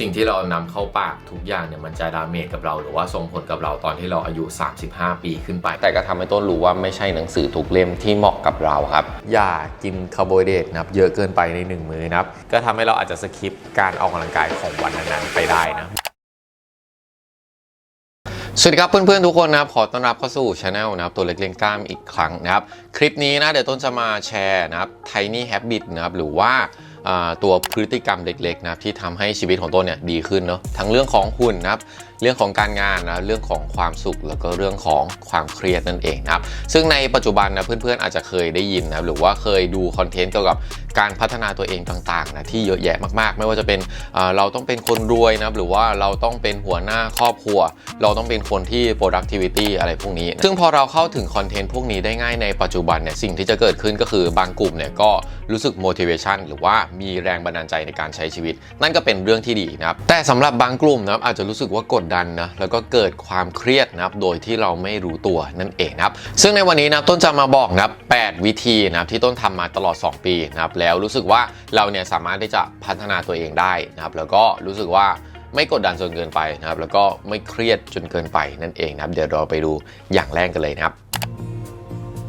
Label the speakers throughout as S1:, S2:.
S1: สิ่งที่เรานำเข้าปากทุกอย่างเนี่ยมันจะดาเมจกับเรา หรือว่าส่งผลกับเราตอนที่เราอายุ 35 ปีขึ้นไป
S2: แต่ก็ทำให้ต้นรู้ว่าไม่ใช่หนังสือทุกเล่มที่เหมาะกับเราครับ
S1: อย่ากินคาร์โบไฮเดรตนะครับเยอะเกินไปในหนึ่งมื้อนะครับก็ทำให้เราอาจจะสคิปการออกกำลังกายของวันนั้นๆไปได้นะ
S2: สวัสดีครับเพื่อนๆทุกคนนะครับขอต้อนรับเข้าสู่ช anel นะครับตัวเล็กเลี้ยงกล้ามอีกครั้งนะครับ คลิปนี้นะเดี๋ยวต้นจะมาแชร์นะครับ tiny habit นะครับหรือว่า ตัวพฤติกรรมเล็กๆนะครับที่ทำให้ชีวิตของต้นเนี่ยดีขึ้นเนาะทั้งเรื่องของหุ่นนะครับ เรื่องของการงานนะเรื่องของความสุขแล้วก็เรื่องของความเครียดนั่นเองนะครับซึ่งในปัจจุบันนะเพื่อนๆอาจจะเคยได้ยินนะหรือว่าเคยดูคอนเทนต์เกี่ยวกับการพัฒนาตัวเองต่างๆนะที่เยอะแยะมากๆ ไม่ว่าจะเป็นเราต้องเป็นคนรวยนะหรือว่าเราต้องเป็นหัวหน้าครอบครัว เราต้องเป็นคนที่ productivity อะไรพวกนี้ ซึ่งพอเราเข้าถึงคอนเทนต์พวกนี้ได้ง่ายในปัจจุบันเนี่ยสิ่งที่จะเกิดขึ้นก็คือบางกลุ่มเนี่ยก็รู้สึก motivation หรือว่ามีแรงบันดาลใจในการใช้ชีวิต นั่นก็เป็นเรื่องที่ดีนะครับแต่สำหรับบางกลุ่มนะครับอาจจะรู้สึกว่ากดดันนะแล้วก็เกิดความเครียดนะครับโดยที่เราไม่รู้ตัวนั่นเองนะครับซึ่งในวันนี้นะต้นจะมาบอกนะครับ8วิธีนะครับที่ต้นทำมาตลอด 2 ปีนะครับแล้วรู้สึกว่าเราเนี่ยสามารถที่จะพัฒนาตัวเองได้นะครับแล้วก็รู้สึกว่าไม่กดดันจนเกินไปนะครับ แล้วก็ไม่เครียดจนเกินไปนั่นเองนะครับ เดี๋ยวเราไปดูอย่างแรกกันเลยนะครับ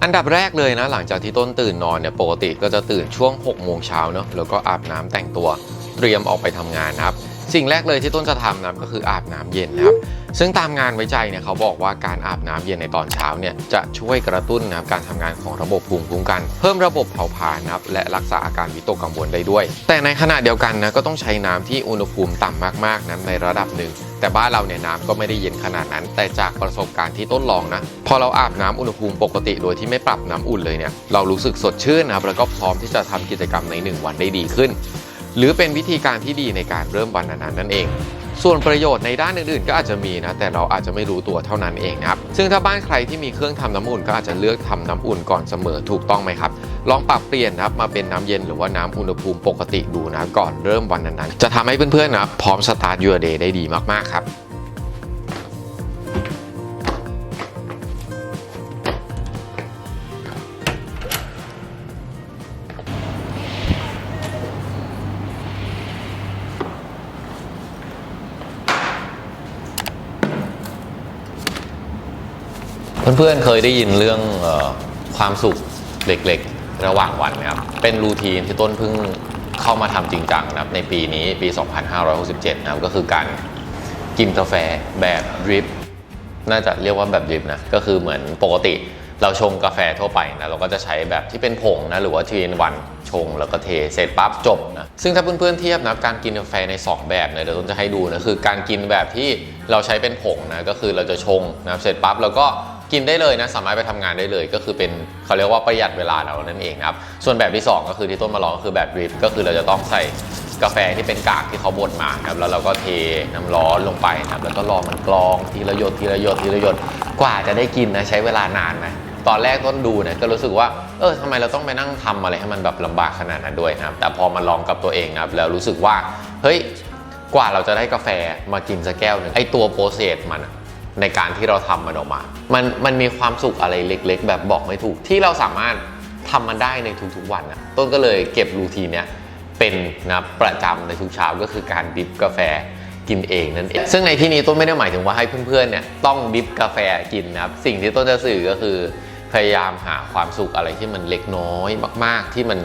S2: อันดับแรกเลยนะ หลังจากที่ต้นตื่นนอนเนี่ยปกติก็จะตื่นช่วง6โมงเช้าเนาะแล้วก็อาบน้ำแต่งตัวเตรียมออกไปทำงานนะครับ สิ่งแรกเลยที่ต้นจะทำนะก็คืออาบน้ำเย็นนะครับ ซึ่งตามงานวิจัยเนี่ยเขาบอกว่าการอาบน้ำเย็นในตอนเช้าเนี่ยจะช่วยกระตุ้นนะครับการทำงานของระบบภูมิคุ้มกัน เพิ่มระบบเผาผลาญนะครับและรักษาอาการวิตกกังวลได้ด้วย แต่ในขณะเดียวกันนะก็ต้องใช้น้ำที่อุณหภูมิต่ำมากๆนะในระดับหนึ่งแต่บ้านเราเนี่ยน้ำก็ไม่ได้เย็นขนาดนั้น แต่จากประสบการณ์ที่ต้นลองนะ พอเราอาบน้ำอุณหภูมิปกติโดยที่ไม่ปรับน้ำอุ่นเลยเนี่ยเรารู้สึกสดชื่นนะครับแล้วก็พร้อมที่จะทำกิจกรรมในหนึ่งวันได้ดีขึ้น หรือเป็นวิธีการที่ดีในการเริ่มวันนั้นๆนั่นเอง ส่วนประโยชน์ในด้านอื่นๆ ก็อาจจะมีนะ แต่เราอาจจะไม่รู้ตัวเท่านั้นเองนะครับ ซึ่งถ้าบ้านใครที่มีเครื่องทำน้ำอุ่นก็อาจจะเลือกทำน้ำอุ่นก่อนเสมอถูกต้องไหมครับ ลองปรับเปลี่ยนนะครับมาเป็นน้ำเย็นหรือว่าน้ำอุณหภูมิปกติดูนะก่อนเริ่มวันนั้นๆ จะทำให้เพื่อนๆนะพร้อมสตาร์ทยูเดย์ได้ดีมากๆครับ เพื่อนๆเคยได้ยินเรื่องออความสุขเล็กๆ ระหว่างวันนะครับ เป็นรูทีนที่ต้นเพิ่งเข้ามาทำจริงจังนะครับ ในปีนี้ปี 2567 นะครับ ก็คือการกินกาแฟแบบดริป น่าจะเรียกว่าแบบดริปนะ ก็คือเหมือนปกติเราชงกาแฟทั่วไปนะเราก็จะใช้แบบที่เป็นผงนะหรือว่าทีนวันชงแล้วก็เทเสร็จปั๊บจบนะซึ่งถ้าเพื่อนๆเทียบนะการกินกาแฟใน 2 แบบเนี่ยเดี๋ยวต้นจะให้ดูนะคือการกินแบบที่เราใช้เป็นผงนะก็คือเราจะชงนะเสร็จปั๊บแล้วก็ กินได้เลยนะสามารถไปทำงานได้เลย ก็คือเป็นเขาเรียกว่าประหยัดเวลาเรานั่นเองนะครับส่วนแบบที่ 2 ก็คือที่ต้นมาลองก็คือแบบดริปก็คือเราจะต้องใส่กาแฟที่เป็นกากที่เขาบดมาครับแล้วเราก็เทน้ำร้อนลงไปนะครับแล้วก็รอมันกรองทีละหยดทีละหยดทีละหยดกว่าจะได้กินนะใช้เวลานานนะตอนแรกต้นดูเนี่ยก็รู้สึกว่าเออทำไมเราต้องไปนั่งทำอะไรให้มันแบบลำบากขนาดนั้นด้วยนะครับแต่พอมาลองกับตัวเองครับแล้วรู้สึกว่าเฮ้ยกว่าเราจะได้กาแฟมากินสักแก้วหนึ่งไอตัวโปรเซสมัน ในการที่เราทำมันออกมา มันมันมีความสุขอะไรเล็ก ๆ แบบบอกไม่ถูกที่เราสามารถทำมันได้ในทุกๆวันนะต้นก็เลยเก็บรูทีนเนี้ยเป็นนะประจำในทุกเช้าก็คือการดิฟกาแฟกินเองนั่นเอง ซึ่งในที่นี้ต้นไม่ได้หมายถึงว่าให้เพื่อนๆเนี่ยต้องดิฟกาแฟกินนะครับ สิ่งที่ต้นจะสื่อก็คือพยายามหาความสุขอะไรที่มันเล็กน้อยมาก ๆ ที่มัน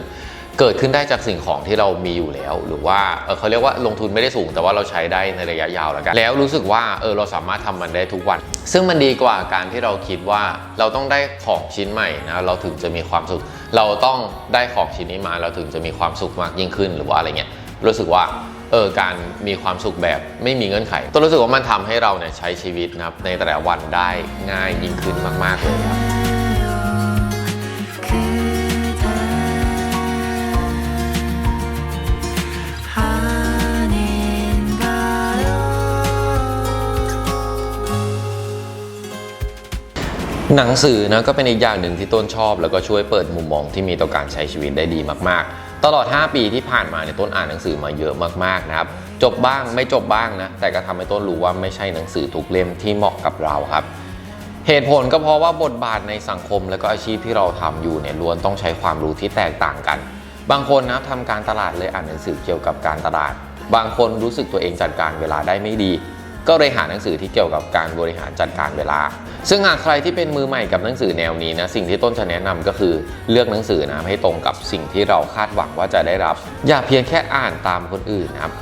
S2: เกิดขึ้นได้จากสิ่งของที่เรามีอยู่แล้ว หรือว่าเออเขาเรียกว่าลงทุนไม่ได้สูง แต่ว่าเราใช้ได้ในระยะยาวแล้วกันแล้วรู้สึกว่าเออเราสามารถทำมันได้ทุกวัน ซึ่งมันดีกว่าการที่เราคิดว่าเราต้องได้ของชิ้นใหม่นะเราถึงจะมีความสุข เราต้องได้ของชิ้นนี้มาเราถึงจะมีความสุขมากยิ่งขึ้นหรือว่าอะไรเงี้ยรู้สึกว่าเออการมีความสุขแบบไม่มีเงื่อนไขต้นรู้สึกว่ามันทำให้เราเนี่ยใช้ชีวิตนะครับในแต่ละวันได้ง่ายยิ่งขึ้นมาก ๆเลยครับ หนังสือนะก็เป็นอีกอย่างหนึ่งที่ต้นชอบ แล้วก็ช่วยเปิดมุมมองที่มีต่อการใช้ชีวิตได้ดีมากๆ ตลอด 5 ปีที่ผ่านมาเนี่ยต้นอ่านหนังสือมาเยอะมากๆนะครับจบบ้างไม่จบบ้างนะแต่ก็ทำให้ต้นรู้ว่าไม่ใช่หนังสือทุกเล่มที่เหมาะกับเราครับ เหตุผลก็เพราะว่าบทบาทในสังคมและก็อาชีพที่เราทำอยู่เนี่ยล้วนต้องใช้ความรู้ที่แตกต่างกัน บางคนนะทำการตลาดเลยอ่านหนังสือเกี่ยวกับการตลาด บางคนรู้สึกตัวเองจัดการเวลาได้ไม่ดี ก็เลยหาหนังสือที่เกี่ยวกับการบริหารจัดการเวลา ซึ่งหากใครที่เป็นมือใหม่กับหนังสือแนวนี้นะสิ่งที่ต้นจะแนะนำก็คือเลือกหนังสือนะให้ตรงกับสิ่งที่เราคาดหวังว่าจะได้รับ อย่าเพียงแค่อ่านตามคนอื่นนะครับ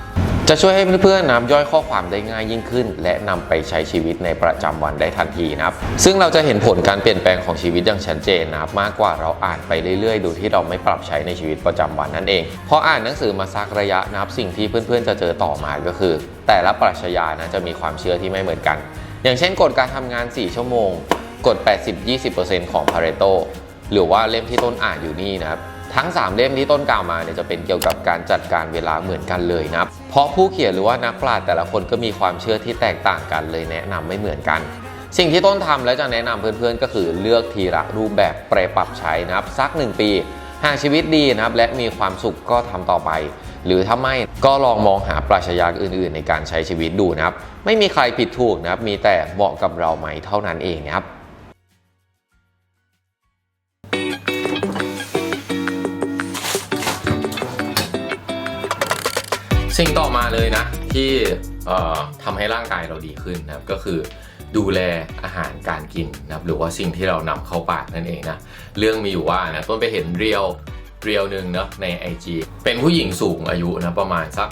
S2: จะช่วยให้เพื่อนๆนะครับย่อยข้อความได้ง่ายยิ่งขึ้น และนำไปใช้ชีวิตในประจำวันได้ทันทีนะครับ ซึ่งเราจะเห็นผลการเปลี่ยนแปลงของชีวิตอย่างชัดเจนนะครับมากกว่าเราอ่านไปเรื่อยๆ โดยที่เราไม่ปรับใช้ในชีวิตประจำวันนั่นเองพออ่านหนังสือมาสักระยะนะครับสิ่งที่เพื่อนๆ จะเจอต่อมาก็คือ แต่ละปรัชญานะจะมีความเชื่อที่ไม่เหมือนกัน อย่างเช่นกฎการทำงาน 4 ชั่วโมงกฎ80-20%ของ Pareto หรือว่าเล่มที่ต้นอ่านอยู่นี่นะครับ ทั้ง 3 เล่มที่ต้นกล่าวมาเนี่ยจะเป็นเกี่ยวกับการจัดการเวลาเหมือนกันเลยนะเพราะผู้เขียนหรือว่านักปราชญ์แต่ละคนก็มีความเชื่อที่แตกต่างกันเลยแนะนำไม่เหมือนกัน สิ่งที่ต้นทำและจะแนะนำเพื่อนๆ ก็คือเลือกทีละรูปแบบไปปรับใช้นะครับสัก 1 ปีหากชีวิตดีนะครับและมีความสุขก็ทำต่อไป หรือถ้าไม่ก็ลองมองหาปรัชญาอื่นๆ ในการใช้ชีวิตดูนะครับ ไม่มีใครผิดถูกนะครับ มีแต่เหมาะกับเราไหมเท่านั้นเองนะครับ สิ่งต่อมาเลยนะ ที่ทำให้ร่างกายเราดีขึ้นนะครับก็คือดูแลอาหารการกินนะครับหรือว่าสิ่งที่เรานำเข้าปากนั่นเองนะเรื่องมีอยู่ว่านะต้นไปเห็นเรียวเรียวหนึ่งเนาะใน IG เป็นผู้หญิงสูงอายุนะประมาณสัก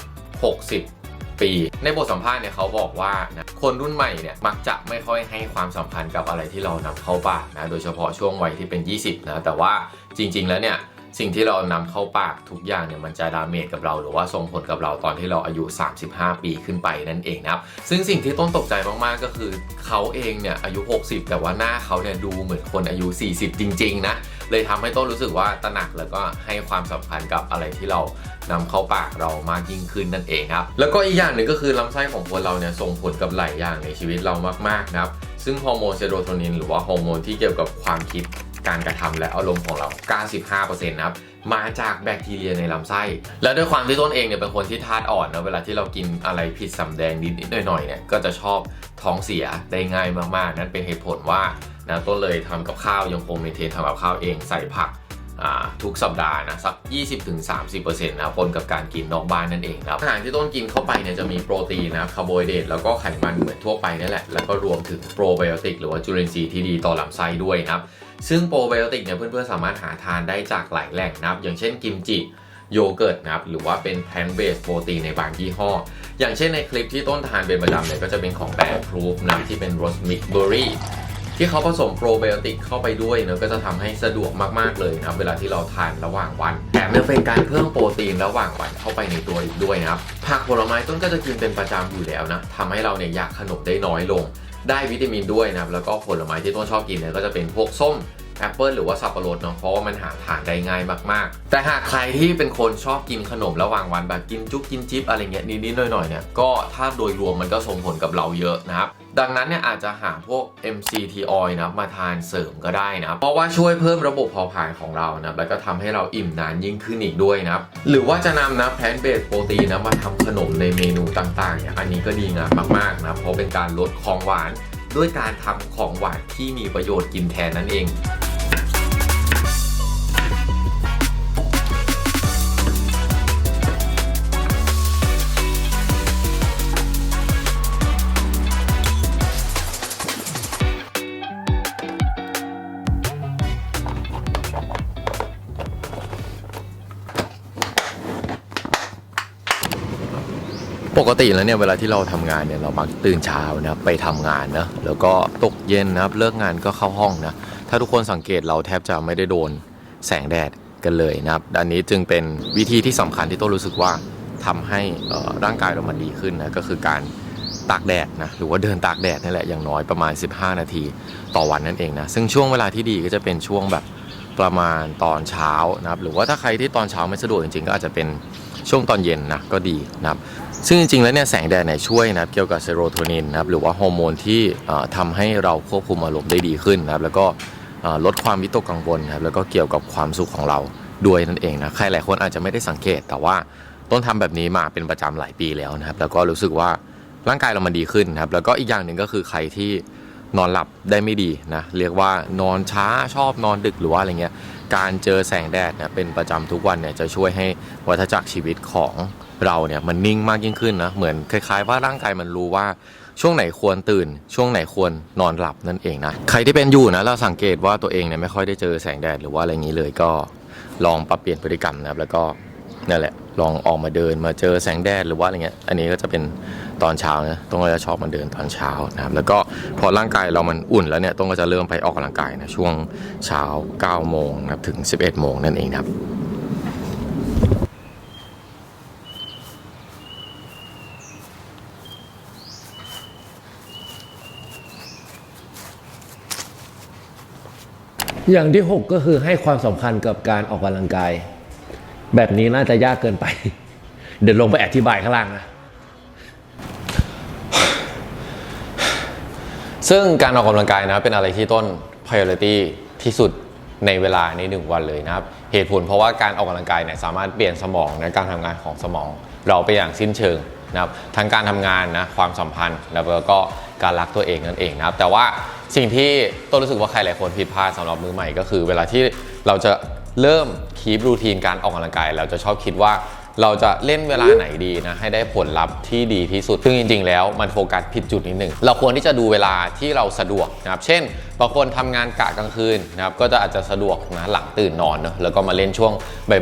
S2: 60 ปี ในบทสัมภาษณ์เนี่ยเขาบอกว่านะคนรุ่นใหม่เนี่ยมักจะไม่ค่อยให้ความสำคัญกับอะไรที่เรานำเข้าปากนะโดยเฉพาะช่วงวัยที่เป็น 20นะแต่ว่าจริง ๆ แล้วเนี่ย สิ่งที่เรานำเข้าปากทุกอย่างเนี่ยมันจะดาเมจกับเราหรือว่าส่งผลกับเราตอนที่เราอายุ 35 ปีขึ้นไปนั่นเองนะครับซึ่งสิ่งที่ต้นตกใจมากๆก็คือเขาเองเนี่ยอายุ 60 แต่ว่าหน้าเขาเนี่ยดูเหมือนคนอายุ 40 จริง ๆ นะ เลยทำให้ต้นรู้สึกว่าตระหนักแล้วก็ให้ความสำคัญกับอะไรที่เรานำเข้าปากเรามากยิ่งขึ้นนั่นเองครับแล้วก็อีกอย่างหนึ่งก็คือลำไส้ของคนเราเนี่ยส่งผลกับหลายอย่างในชีวิตเรามากๆนะครับซึ่งฮอร์โมนเซโรโทนินหรือว่าฮอร์โมนที่เกี่ยวกับความคิด การกระทำและอารมณ์ของเรา 95%นะครับมาจากแบคทีเรียในลำไส้ และด้วยความที่ต้นเองเนี่ยเป็นคนที่ธาตุอ่อนนะเวลาที่เรากินอะไรผิดสำแดงนิดๆหน่อยๆเนี่ยก็จะชอบท้องเสียได้ง่ายมากๆ นั่นเป็นเหตุผลว่านะต้นเลยทำกับข้าวยังคงเมนเทนทำกับข้าวเองใส่ผักอ่าทุกสัปดาห์นะสัก 20-30%นะปนกับการกินนอกบ้านนั่นเองครับอาหารที่ต้นกินเข้าไปเนี่ยจะมีโปรตีนนะคาร์โบไฮเดรตแล้วก็ไขมันเหมือนทั่วไปนั่นแหละ แล้วก็รวมถึงโปรไบโอติกหรือว่าจุลินทรีย์ที่ดีต่อลำไส้ด้วยนะครับ ซึ่งโปรไบโอติกเนี่ยเพื่อนๆสามารถหาทานได้จากหลายแหล่งนะครับ อย่างเช่นกิมจิโยเกิร์ตนะครับหรือว่าเป็นแพนเบสโปรตีนในบางยี่ห้อ อย่างเช่นในคลิปที่ต้นทานเป็นประจำเนี่ยก็จะเป็นของแบรนด์พรูฟนะที่เป็นโรสมิกเบอรี่ที่เขาผสมโปรไบโอติกเข้าไปด้วยเนอะก็จะทำให้สะดวกมากๆเลยนะครับเวลาที่เราทานระหว่างวันแถมยังเป็นการเพิ่มโปรตีนระหว่างวันเข้าไปในตัวอีกด้วยนะครับผักผลไม้ต้นก็จะกินเป็นประจำอยู่แล้วนะทำให้เราเนี่ยอยากขนมได้น้อยลง ได้วิตามินด้วยนะครับแล้วก็ผลไม้ที่ต้นชอบกินเนี่ยก็จะเป็นพวกส้มแอปเปิลหรือว่าสับปะรดเนาะเพราะว่ามันหาทานได้ง่ายมากๆ แต่หากใครที่เป็นคนชอบกินขนมระหว่างวันแบบกินจุ๊บกินจิ๊บอะไรเงี้ยนิดๆหน่อยๆเนี่ยก็ถ้าโดยรวมมันก็ส่งผลกับเราเยอะนะครับ ดังนั้นเนี่ยอาจจะหาพวก MCT oil นะมาทานเสริมก็ได้นะเพราะว่าช่วยเพิ่มระบบเผาผลาญของเรานะแล้วก็ทำให้เราอิ่มนานยิ่งขึ้นอีกด้วยนะหรือว่าจะนำนะแพลนเบสโปรตีนนะมาทำขนมในเมนูต่างๆเนี่ยอันนี้ก็ดีงามมากๆนะเพราะเป็นการลดของหวานด้วยการทำของหวานที่มีประโยชน์กินแทนนั่นเอง ติแล้วเนี่ยเวลาที่เราทำงานเนี่ยเรามักตื่นเช้านะครับไปทำงานนะแล้วก็ตกเย็นนะครับเลิกงานก็เข้าห้องนะถ้าทุกคนสังเกตเราแทบจะไม่ได้โดนแสงแดดกันเลยนะครับอันนี้จึงเป็นวิธีที่สำคัญที่ต้นรู้สึกว่าทำให้อ่อร่างกายเรามันดีขึ้นนะก็คือการตากแดดนะหรือว่าเดินตากแดดนี่แหละอย่างน้อยประมาณ 15 นาทีต่อวันนั่นเองนะซึ่งช่วงเวลาที่ดีก็จะเป็นช่วงแบบประมาณตอนเช้านะครับหรือว่าถ้าใครที่ตอนเช้าไม่สะดวกจริงๆ ก็อาจจะเป็น ช่วงตอนเย็นนะก็ดีนะครับซึ่งจริงๆแล้วเนี่ยแสงแดดเนี่ยช่วยนะเกี่ยวกับเซโรโทนินนะครับหรือว่าฮอร์โมนที่เอ่อทำให้เราควบคุมอารมณ์ได้ดีขึ้นนะครับแล้วก็ลดความวิตกกังวลนะครับแล้วก็เกี่ยวกับความสุขของเราด้วยนั่นเองนะใครหลายคนอาจจะไม่ได้สังเกต แต่ว่าต้นทำแบบนี้มาเป็นประจำหลายปีแล้วนะครับ แล้วก็รู้สึกว่าร่างกายเรามันดีขึ้นนะครับ แล้วก็อีกอย่างหนึ่งก็คือใครที่นอนหลับได้ไม่ดีนะเรียกว่านอนช้าชอบนอนดึกหรือว่าอะไรเงี้ย การเจอแสงแดดเนี่ยเป็นประจำทุกวันเนี่ยจะช่วยให้วัฏจักรชีวิตของเราเนี่ยมันนิ่งมากยิ่งขึ้นนะเหมือนคล้ายๆว่าร่างกายมันรู้ว่าช่วงไหนควรตื่น ช่วงไหนควรนอนหลับนั่นเองนะใครที่เป็นอยู่นะเราสังเกตว่าตัวเองเนี่ยไม่ค่อยได้เจอแสงแดดหรือว่าอะไรอย่างนี้เลยก็ลองปรับเปลี่ยนพฤติกรรมนะครับแล้วก็ นั่นแหละ ลองออกมาเดินมาเจอแสงแดดหรือว่าอะไรเงี้ย อันนี้ก็จะเป็นตอนเช้านะต้องก็จะชอบมาเดินตอนเช้านะครับ แล้วก็พอร่างกายเรามันอุ่นแล้วเนี่ยต้องก็จะเริ่มไปออกกำลังกายนะช่วงเช้า9โมงนะครับถึง 11โมงนั่นเองครับ
S3: อย่างที่ 6 ก็คือให้ความสำคัญกับการออกกำลังกาย แบบนี้น่าจะยากเกินไป เดี๋ยวลงไปอธิบายข้างล่างนะ
S2: ซึ่งการออกกำลังกายนะเป็นอะไรที่ต้น priority ที่สุดในเวลาในหนึ่งวันเลยนะครับ เหตุผลเพราะว่าการออกกำลังกายเนี่ยสามารถเปลี่ยนสมองในการทำงานของสมอง เราไปอย่างสิ้นเชิงนะครับทั้งการทำงานนะความสัมพันธ์ แล้วก็การรักตัวเองนั่นเองนะครับ แต่ว่าสิ่งที่ต้นรู้สึกว่าใครหลายคนผิดพลาดสำหรับมือใหม่ก็คือ เวลาที่เราจะ เริ่มคีบรูทีนการออกกำลังกายเราจะชอบคิดว่าเราจะเล่นเวลาไหนดีนะให้ได้ผลลัพธ์ที่ดีที่สุด ซึ่งจริง ๆ แล้วมันโฟกัสผิดจุดนิดหนึ่ง เราควรที่จะดูเวลาที่เราสะดวกนะครับ เช่น บางคนทำงานกะกลางคืนนะครับ ก็จะอาจจะสะดวกนะหลังตื่นนอนเนอะแล้วก็มาเล่นช่วง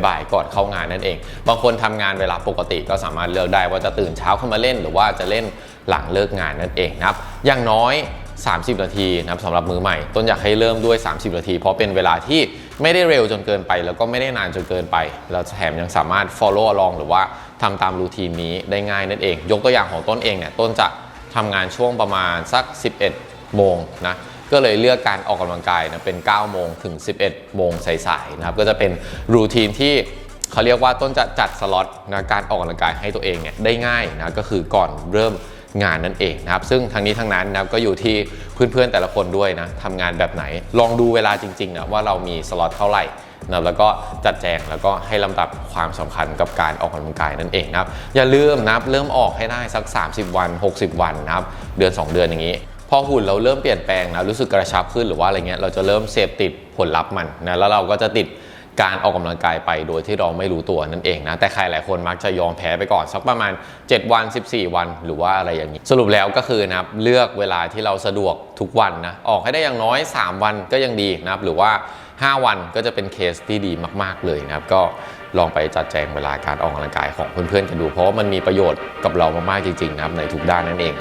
S2: บ่ายๆ ก่อนเข้างานนั่นเอง บางคนทำงานเวลาปกติก็สามารถเลือกได้ว่าจะตื่นเช้าขึ้นมาเล่น หรือว่าจะเล่นหลังเลิกงานนั่นเองนะครับ อย่างน้อย 30 นาทีนะครับสำหรับมือใหม่ ต้นอยากให้เริ่มด้วย 30 นาที เพราะเป็นเวลาที่ ไม่ได้เร็วจนเกินไป แล้วก็ไม่ได้นานจนเกินไป แล้วแถมยังสามารถ follow along หรือว่าทำตามรูทีนนี้ได้ง่ายนั่นเอง ยกตัวอย่างของต้นเองเนี่ยต้นจะทำงานช่วงประมาณสัก 11 โมงนะก็เลยเลือกการออกกำลังกายนะเป็น 9 โมงถึง 11 โมงสายๆนะครับก็จะเป็นรูทีนที่เขาเรียกว่าต้นจะจัดสล็อตนะการออกกำลังกายให้ตัวเองเนี่ยได้ง่ายนะก็คือก่อนเริ่ม งานนั่นเองนะครับ ซึ่งทั้งนี้ทั้งนั้นนะครับก็อยู่ที่เพื่อนๆแต่ละคนด้วยนะทำงานแบบไหน ลองดูเวลาจริงๆนะว่าเรามีสล็อตเท่าไหร่นะแล้วก็จัดแจงแล้วก็ให้ลำดับความสำคัญกับการออกกำลังกายนั่นเองนะครับ อย่าลืมนะครับเริ่มออกให้ได้สัก 30 วัน 60 วันนะครับเดือน 2 เดือนอย่างนี้ พอหุ่นเราเริ่มเปลี่ยนแปลงนะรู้สึกกระชับขึ้นหรือว่าอะไรเงี้ยเราจะเริ่มเสพติดผลลัพธ์มันนะแล้วเราก็จะติด การออกกำลังกายไปโดยที่เราไม่รู้ตัวนั่นเองนะ แต่ใครหลายคนมักจะยอมแพ้ไปก่อนสักประมาณ 7 วัน 14 วัน หรือว่าอะไรอย่างนี้ สรุปแล้วก็คือนะครับเลือกเวลาที่เราสะดวกทุกวันนะ ออกให้ได้อย่างน้อย 3 วันก็ยังดีนะครับ หรือว่า 5 วันก็จะเป็นเคสที่ดีมาก ๆ เลยนะครับ ก็ลองไปจัดแจงเวลาการออกกำลังกายของเพื่อนๆกันดู เพราะมันมีประโยชน์กับเรามากๆจริงๆนะครับในทุกด้านนั่นเอง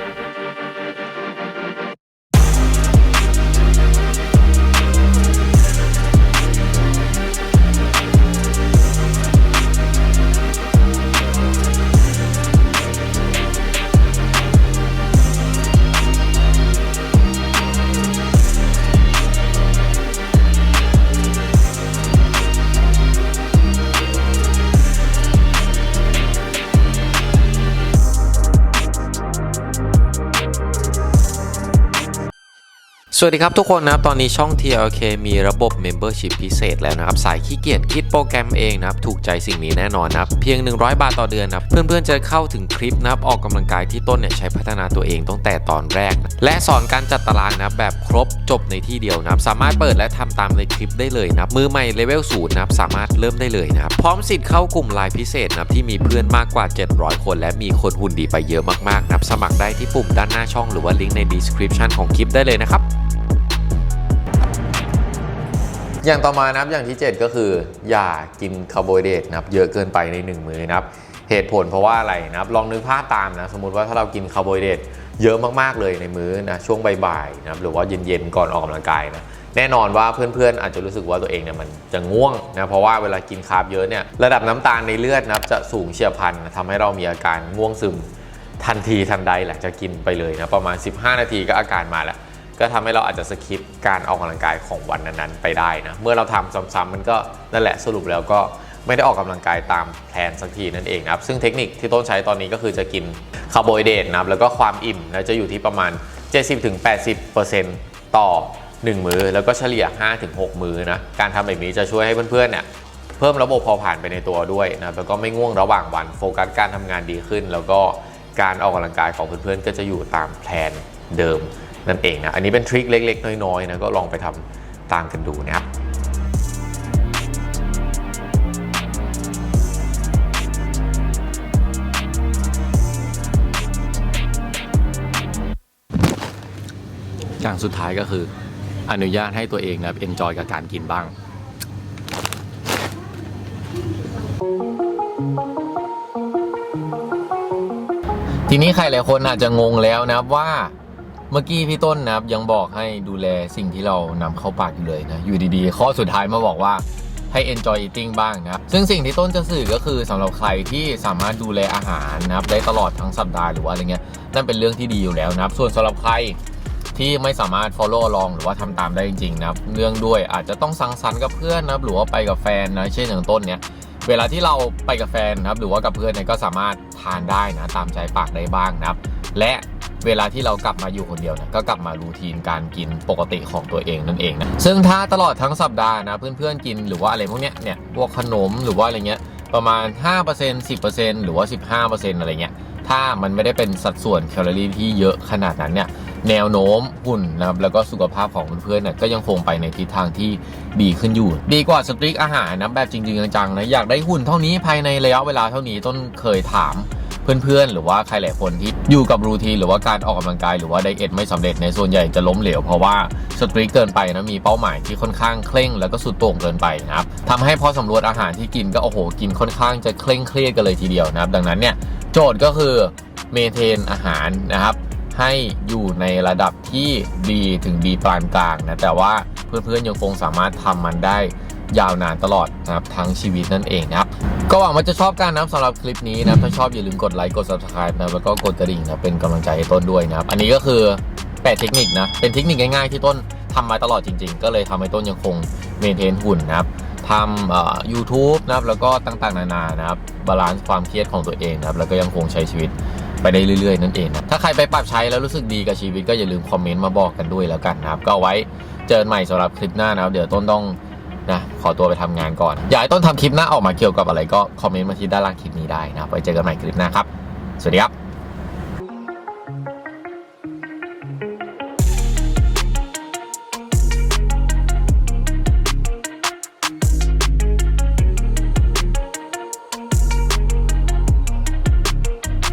S2: สวัสดีครับทุกคนนะครับ ตอนนี้ช่อง TLK มีระบบ Membership พิเศษแล้วนะครับ สายขี้เกียจคิดโปรแกรมเองนะครับ ถูกใจสิ่งนี้แน่นอนนะครับ เพียง 100 บาทต่อเดือนนะครับ เพื่อนๆจะเข้าถึงคลิปนะครับ ออกกำลังกายที่ต้นเนี่ยใช้พัฒนาตัวเองตั้งแต่ตอนแรกนะและสอนการจัดตารางนะแบบครบจบในที่เดียวนะครับ สามารถเปิดและทำตามในคลิปได้เลยนะครับ มือใหม่เลเวลศูนย์นะครับ สามารถเริ่มได้เลยนะครับ พร้อมสิทธิ์เข้ากลุ่มไลน์พิเศษนะครับที่มีเพื่อนมากกว่า 700 คน และมีคนหุ่นดีไปเยอะมากๆนะครับ สมัครได้ที่ปุ่มด้านหน้าช่องหรือว่าลิงก์ใน description ของคลิปได้เลยนะครับ
S1: อย่างต่อมานะครับอย่างที่ 7 ก็คือ อย่ากินคาร์โบไฮเดรตนะครับเยอะเกินไปใน 1 มื้อนะครับเหตุผลเพราะว่าอะไรนะครับลองนึกภาพตามนะสมมติว่าถ้าเรากินคาร์โบไฮเดรตเยอะมากๆเลยในมื้อนะช่วงบ่ายๆนะครับหรือว่าเย็นๆก่อนออกกำลังกายนะแน่นอนว่าเพื่อนๆอาจจะรู้สึกว่าตัวเองเนี่ยมันจะง่วงนะเพราะว่าเวลากินคาร์บเยอะเนี่ยระดับน้ำตาลในเลือดนะครับจะสูงเฉียบพลันนะทำให้เรามีอาการง่วงซึมทันทีทันใดหลังจากกินไปเลยนะประมาณ 15 นาทีก็อาการมาแล้ว ก็ทำให้เราอาจจะสคิปการออกกำลังกายของวันนั้นๆไปได้นะ เมื่อเราทำซ้ำๆมันก็นั่นแหละสรุปแล้วก็ไม่ได้ออกกำลังกายตามแผนสักทีนั่นเองนะครับ ซึ่งเทคนิคที่ต้นใช้ตอนนี้ก็คือจะกินคาร์โบไฮเดรตนะครับ แล้วก็ความอิ่มนะจะอยู่ที่ประมาณ 70-80%ต่อ 1 มื้อแล้วก็เฉลี่ย 5-6 มื้อนะ การทำแบบนี้จะช่วยให้เพื่อนๆเนี่ยเพิ่มระบบเผาผลาญไปในตัวด้วยนะแล้วก็ไม่ง่วงระหว่างวันโฟกัสการทำงานดีขึ้น แล้วก็การออกกำลังกายของเพื่อนๆก็จะอยู่ตามแผนเดิม นั่นเองนะ อันนี้เป็นทริคเล็ก ๆ น้อยๆนะก็ลองไปทำตามกันดูนะครับ
S3: อ
S2: ย่างสุดท้ายก็คืออนุญาตให้ตัวเองนะเอนจอยกับการกินบ้าง ทีนี้ใครหลายคนอาจจะงงแล้วนะว่า เมื่อกี้พี่ต้นนะครับยังบอกให้ดูแลสิ่งที่เรานำเข้าปากอยู่เลยนะ อยู่ดีๆ ข้อสุดท้ายมาบอกว่าให้ enjoy eating บ้างนะครับซึ่งสิ่งที่ต้นจะสื่อก็คือสำหรับใครที่สามารถดูแลอาหารนะครับได้ตลอดทั้งสัปดาห์หรือว่าอะไรเงี้ยนั่นเป็นเรื่องที่ดีอยู่แล้วนะครับส่วนสำหรับใครที่ไม่สามารถ follow along หรือว่าทำตามได้จริงๆนะครับเรื่องด้วยอาจจะต้องสังสรรค์กับเพื่อนนะครับหรือว่าไปกับแฟนนะเช่นอย่างต้นเนี้ยเวลาที่เราไปกับแฟนนะครับหรือว่ากับเพื่อนเนี่ยก็สามารถทานได้นะตามใจปากได้บ้างนะครับและ เวลาที่เรากลับมาอยู่คนเดียวนี่ยก็กลับมารูทีนการกินปกติของตัวเองนั่นเองนะซึ่งถ้าตลอดทั้งสัปดาห์นะเพื่อนๆกินหรือว่าอะไรพวกเนี้ยเนี่ยพวกขนมหรือว่าอะไรเงี้ยประมาณ 5% 10%หรือว่า 15%อะไรเงี้ย ถ้ามันไม่ได้เป็นสัดส่วนแคลอรี่ที่เยอะขนาดนั้นเนี่ย แนวโน้มหุ่นนะครับ แล้วก็สุขภาพของเพื่อนๆเนี่ยก็ยังคงไปในทิศทางที่ดีขึ้นอยู่ ดีกว่าสตรีกอาหารนะแบบจริงๆ จังๆนะ อยากได้หุ่นเท่านี้ภายในระยะเวลาเท่านี้ต้นเคยถาม เพื่อนๆ หรือว่าใครหลายคนที่อยู่กับรูทีหรือว่าการออกกำลังกายหรือว่าไดเอทไม่สำเร็จในส่วนใหญ่จะล้มเหลว เพราะว่าสตรีกเกินไปนะมีเป้าหมายที่ค่อนข้างเคร่ง แล้วก็สุดโต่งเกินไปนะครับทำให้พอสำรวจอาหารที่กินก็โอ้โหกินค่อนข้างจะเคร่งเครียดกันเลยทีเดียวนะครับดังนั้นเนี่ยโจทย์ก็คือเมนเทนอาหารนะครับให้อยู่ในระดับที่ดีถึงดีปานกลางนะแต่ว่าเพื่อนๆยังคงสามารถทำมันได้ ยาวนานตลอดนะครับทั้งชีวิตนั่นเองนะครับก็หวังว่าจะชอบกันนะครับสำหรับคลิปนี้นะถ้าชอบอย่าลืมกดไลค์กด subscribe นะแล้วก็กดกระดิ่งนะเป็นกำลังใจให้ต้นด้วยนะครับอันนี้ก็คือแปดเทคนิคนะเป็นเทคนิคง่ายๆที่ต้นทำมาตลอดจริง ๆ ก็เลยทำให้ต้นยังคงเมนเทนหุ่นนะครับทำเอ่อ YouTube นะครับแล้วก็ต่างๆนานานะครับบาลานซ์ความเครียดของตัวเองนะครับแล้วก็ยังคงใช้ชีวิตไปได้เรื่อยๆ นั่นเองนะถ้าใครไปปรับใช้แล้วรู้สึกดีกับชีวิตก็อย่าลืมคอมเมนต์มาบอกกันด้วยแล้วกันนะครับ ก็ไว้เจอกันใหม่สำหรับคลิปหน้านะครับ เดี๋ยวต้นต้อง นะขอตัวไปทำงานก่อน อยากให้ต้นทำคลิปหน้าออกมาเกี่ยวกับอะไรก็คอมเมนต์มาที่ด้านล่างคลิปนี้ได้นะไว้เจอกันใหม่คลิปหน้าครับ สวัสดีครับ